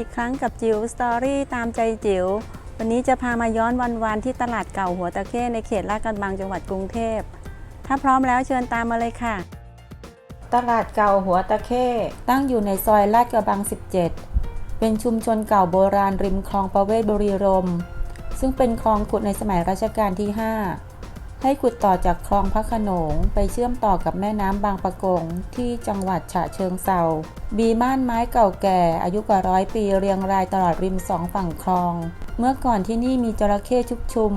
อีกครั้งกับจิ๋วสตอรี่ตามใจจิ๋ว วันนี้จะพามาย้อนวันวานที่ตลาดเก่าหัวตะเข้ในเขตลาดกระบังจังหวัดกรุงเทพ ถ้าพร้อมแล้วเชิญตามมาเลยค่ะ ตลาดเก่าหัวตะเข้ตั้งอยู่ในซอยลาดกระบัง 17 เป็นชุมชนเก่าโบราณริมคลองประเวศบุรีรม ซึ่งเป็นคลองขุดในสมัยรัชกาลที่ 5 ให้ขุดต่อจากคลองพระขนงไปเชื่อมต่อกับแม่น้ำบางปะกงที่จังหวัดฉะเชิงเซาบีม่านไม้เก่าแก่ อายุกว่าร้อยปีเรียงรายตลอดริมสองฝั่งคลอง เมื่อก่อนที่นี่มีจระเข้ชุกชุม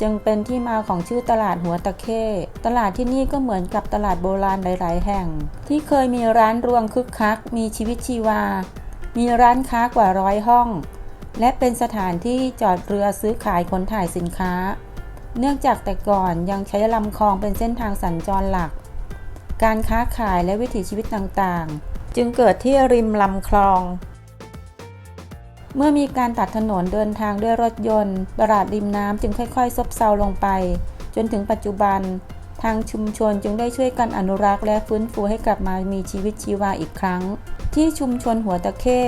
จึงเป็นที่มาของชื่อตลาดหัวตะเข้ตลาดที่นี่ก็เหมือนกับตลาดโบราณหลาย ๆ แห่ง ที่เคยมีร้านรวงคึกคัก มีชีวิตชีวา มีร้านค้ากว่าร้อยห้อง และเป็นสถานที่จอดเรือซื้อขายขนถ่ายสินค้า เนื่องจากแต่ก่อนยังใช้ลำคลองเป็นเส้นทางสัญจรหลัก การค้าขายและวิถีชีวิตต่างๆ จึงเกิดที่ริมลำคลอง เมื่อมีการตัดถนนเดินทางด้วยรถยนต์ตลาดริมน้ำจึงค่อยๆ ซบเซาลงไป จนถึงปัจจุบัน ทางชุมชนจึงได้ช่วยกันอนุรักษ์และฟื้นฟูให้กลับมามีชีวิตชีวาอีกครั้ง ที่ชุมชนหัวตะเข้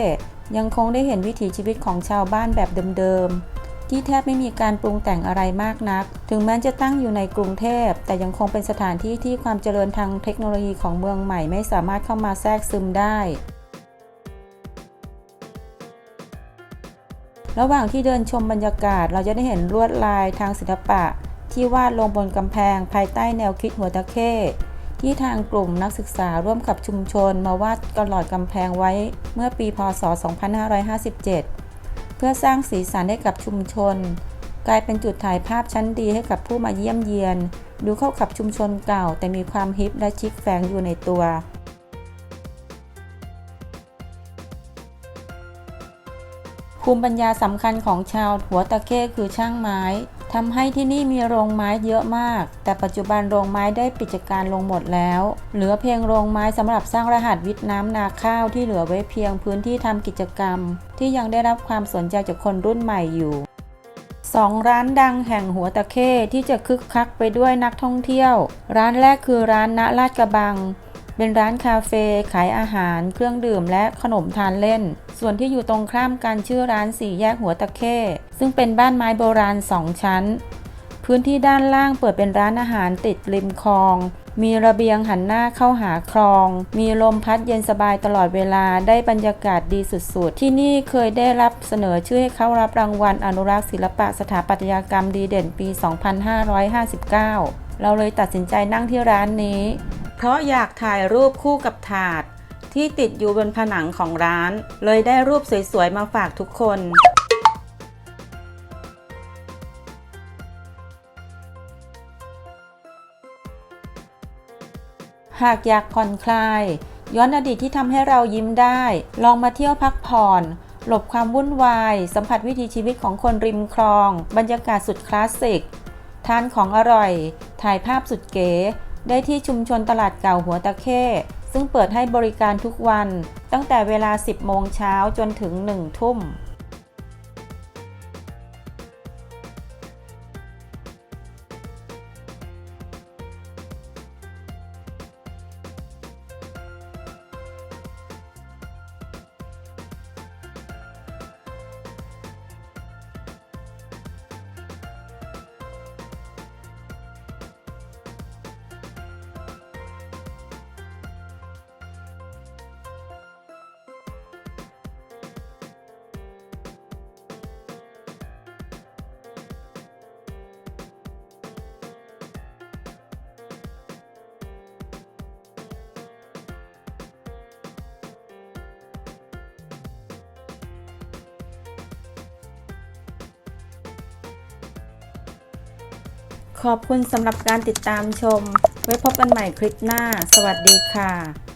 ยังคงได้เห็นวิถีชีวิตของชาวบ้านแบบเดิมๆ ที่แทบไม่มีการปรุงแต่งอะไรมากนัก ถึงแม้จะตั้งอยู่ในกรุงเทพ แต่ยังคงเป็นสถานที่ที่ความเจริญทางเทคโนโลยีของเมืองใหม่ไม่สามารถเข้ามาแทรกซึมได้ระหว่างที่เดินชมบรรยากาศเราจะได้เห็นลวดลายทางศิลปะ ที่วาดลงบนกำแพง ภายใต้แนวคิดหัวตะเข้ที่ทางกลุ่มนักศึกษาร่วมกับชุมชนมาวาดตลอดกำแพงไว้เมื่อปีพศ 2557 พื่อสร้างสีสันให้กับชุมชน กลายเป็นจุดถ่ายภาพชั้นดีให้กับผู้มาเยี่ยมเยียน ดูเข้ากับชุมชนเก่า แต่มีความฮิปและชิคแฝงอยู่ในตัว ภูมิปัญญาสำคัญของชาวหัวตะเข้คือช่างไม้ ทำให้ที่นี่มีโรงไม้เยอะมาก แต่ปัจจุบันโรงไม้ได้ปิดการลงหมดแล้ว เหลือเพียงโรงไม้สำหรับสร้างรหัสวิทย์น้ำนาข้าวที่เหลือไว้เพียงพื้นที่ทำกิจกรรม ที่ยังได้รับความสนใจจากคนรุ่นใหม่อยู่สองร้านดังแห่งหัวตะเข้ที่จะคึกคักไปด้วยนักท่องเที่ยว ร้านแรกคือร้านณลาดกระบัง เป็นร้านคาเฟ่ขายอาหาร เครื่องดื่มและขนมทานเล่น ส่วนที่อยู่ตรงข้ามกันชื่อร้านสี่แยกหัวตะเข้ซึ่งเป็นบ้านไม้โบราณสองชั้น พื้นที่ด้านล่างเปิดเป็นร้านอาหารติดริมคลอง มีระเบียงหันหน้าเข้าหาคลอง มีลมพัดเย็นสบายตลอดเวลาได้บรรยากาศดีสุดๆ ที่นี่เคยได้รับเสนอชื่อให้เข้ารับรางวัลอนุรักษ์ศิลปะสถาปัตยกรรมดีเด่นปี 2559 เราเลยตัดสินใจนั่งที่ร้านนี้ เพราะอยากถ่ายรูปคู่กับถาด ที่ติดอยู่บนผนังของร้าน เลยได้รูปสวยๆมาฝากทุกคน หากอยากผ่อนคลาย ย้อนอดีตที่ทำให้เรายิ้มได้ ลองมาเที่ยวพักผ่อนหลบความวุ่นวาย สัมผัสวิถีชีวิตของคนริมคลอง บรรยากาศสุดคลาสสิก ทานของอร่อย ถ่ายภาพสุดเก๋ ได้ที่ชุมชนตลาดเก่าหัวตะเข้ ซึ่งเปิดให้บริการทุกวัน ตั้งแต่เวลา 10 โมงเช้าจนถึง 1 ทุ่ม ขอบคุณสำหรับการติดตามชม ไว้พบกันใหม่คลิปหน้า สวัสดีค่ะ